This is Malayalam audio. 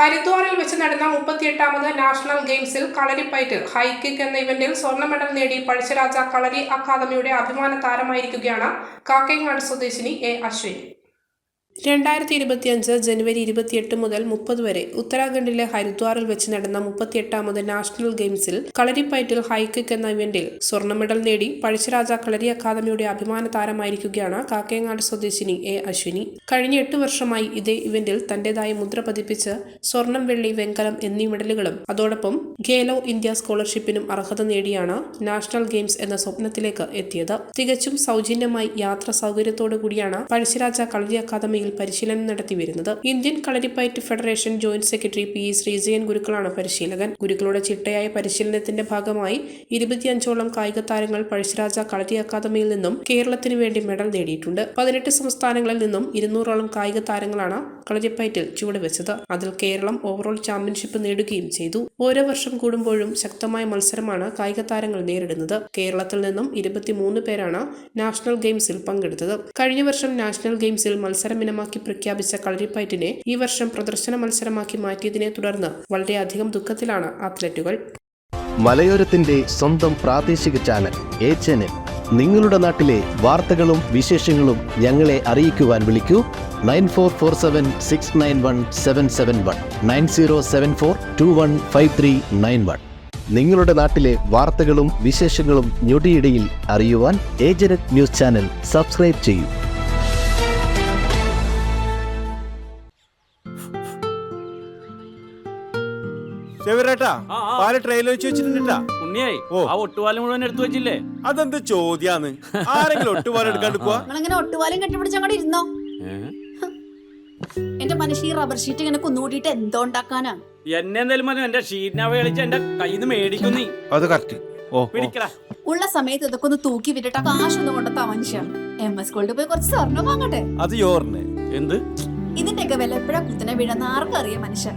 ഹരിദ്വാറിൽ വെച്ച് നടന്ന മുപ്പത്തിയെട്ടാമത് നാഷണൽ ഗെയിംസിൽ കളരിപ്പയറ്റ് ഹൈക്കിക്ക് എന്ന ഇവന്റിൽ സ്വർണ മെഡൽ നേടി പഴശ്ശിരാജ കളരി അക്കാദമിയുടെ അഭിമാന താരമായിരിക്കുകയാണ് കാക്കേങ്ങാട് സ്വദേശിനി എ അശ്വിനി രണ്ടായിരത്തി ഇരുപത്തിയഞ്ച് ജനുവരി ഇരുപത്തിയെട്ട് മുതൽ മുപ്പത് വരെ ഉത്തരാഖണ്ഡിലെ ഹരിദ്വാറിൽ വെച്ച് നടന്ന മുപ്പത്തിയെട്ടാമത് നാഷണൽ ഗെയിംസിൽ കളരിപ്പയറ്റിൽ ഹൈക്കിക്ക് എന്ന ഇവന്റിൽ സ്വർണ മെഡൽ നേടി പഴശ്ശിരാജ കളരി അക്കാദമിയുടെ അഭിമാന താരമായിരിക്കുകയാണ് കാക്കേങ്ങാട് സ്വദേശിനി എ അശ്വിനി. കഴിഞ്ഞ എട്ട് വർഷമായി ഇതേ ഇവന്റിൽ തന്റേതായ മുദ്ര പതിപ്പിച്ച് സ്വർണം വെള്ളി വെങ്കലം എന്നീ മെഡലുകളും അതോടൊപ്പം ഖേലോ ഇന്ത്യ സ്കോളർഷിപ്പിനും അർഹത നേടിയാണ് നാഷണൽ ഗെയിംസ് എന്ന സ്വപ്നത്തിലേക്ക് എത്തിയത്. തികച്ചും സൗജന്യമായി യാത്ര സൗകര്യത്തോടു കൂടിയാണ് പഴശ്ശിരാജ കളരി അക്കാദമിയിൽ പരിശീലനം നടത്തി വരുന്നത്. Indian Kalaripayattu federation joint secretary P Sreejayan ഗുരുക്കളാണ് പരിശീലകൻ. ഗുരുക്കളുടെ ചിട്ടയായ പരിശീലനത്തിന്റെ ഭാഗമായി ഇരുപത്തിയഞ്ചോളം കായിക താരങ്ങൾ പഴശ്ശിരാജ കളരി അക്കാദമിയിൽ നിന്നും കേരളത്തിനു വേണ്ടി മെഡൽ നേടിയിട്ടുണ്ട്. പതിനെട്ട് സംസ്ഥാനങ്ങളിൽ നിന്നും ഇരുന്നൂറോളം കായിക താരങ്ങളാണ് കളരിപ്പയറ്റിൽ ചുവടുവെച്ചത്. അതിൽ കേരളം ഓവറോൾ ചാമ്പ്യൻഷിപ്പ് നേടുകയും ചെയ്തു. ഓരോ വർഷം കൂടുമ്പോഴും ശക്തമായ മത്സരമാണ് കായിക താരങ്ങൾ നേരിടുന്നത്. കേരളത്തിൽ നിന്നും ഇരുപത്തിമൂന്ന് പേരാണ് നാഷണൽ ഗെയിംസിൽ പങ്കെടുത്തത്. കഴിഞ്ഞ വർഷം നാഷണൽ ഗെയിംസിൽ മത്സരം ഇനമാക്കി പ്രഖ്യാപിച്ച കളരിപ്പയറ്റിനെ ഈ വർഷം പ്രദർശന മത്സരമാക്കി മാറ്റിയതിനെ തുടർന്ന് വളരെയധികം ദുഃഖത്തിലാണ് അത്ലറ്റുകൾ. മലയോരത്തിന്റെ സ്വന്തം പ്രാദേശിക ചാനൽ എ നിങ്ങളുടെ നാട്ടിലെ വാർത്തകളും വിശേഷങ്ങളും ഞങ്ങളെ അറിയിക്കുവാൻ വിളിക്കൂ. Nine four four seven six nine one seven seven one nine zero seven four two one five three nine one. നിങ്ങളുടെ നാട്ടിലെ വാർത്തകളും വിശേഷങ്ങളും ഞൊടിയിടയിൽ അറിയുവാൻ ഏജനറ്റ് ന്യൂസ് ചാനൽ സബ്സ്ക്രൈബ് ചെയ്യൂ. ചെവിരേട്ടാ ആ, ആ. പാൽ ട്രെയിനിൽ വെച്ച് വെച്ചിട്ടുണ്ടാ ഉണ്ണിയായി ഓ. ആ ഒട്ടുപാലം മുഴുവൻ എടുത്തു വെച്ചില്ലേ? അതെന്ത് ചോദ്യാന്ന്? ആരെങ്കിലും ഒട്ടുപാലം എടുക്കാണ്ടിക്കുവാ നിങ്ങളിങ്ങനെ ഒട്ടുപാലും കെട്ടിപ്പിടിച്ച് അങ്ങോട്ട് ഇരുന്നോ? എന്റെ മനുഷ്യ ഈ റബ്ബർ ഷീറ്റ് ഇങ്ങനെ കുന്നുകൂട്ടിയിട്ട് എന്തോ ഉണ്ടാക്കാനാ? എന്നെ എന്തായാലും മതി എന്റെ ഷീറ്റിനാവ കളിച്ച് എന്റെ കയ്യിൽ നിന്ന് മേടിക്കും നീ. അത് കറക്റ്റ് ഓ പിടിക്കടാ. ഉള്ള സമയത്ത് ഇതൊക്കെ ഒന്ന് തൂക്കി വിട്ടിട്ട് കാശൊന്നും കൊണ്ടെത്താ മനുഷ്യ എം എസ് ഗോൾഡ് പോയി കുറച്ച് സ്വർണം വാങ്ങട്ടെ? അത് യോറിന്. എന്ത്? ഇതിന്റെയൊക്കെ വില എപ്പോഴാ കുത്തനെ വീഴുന്ന ആർക്കും അറിയാം മനുഷ്യൻ.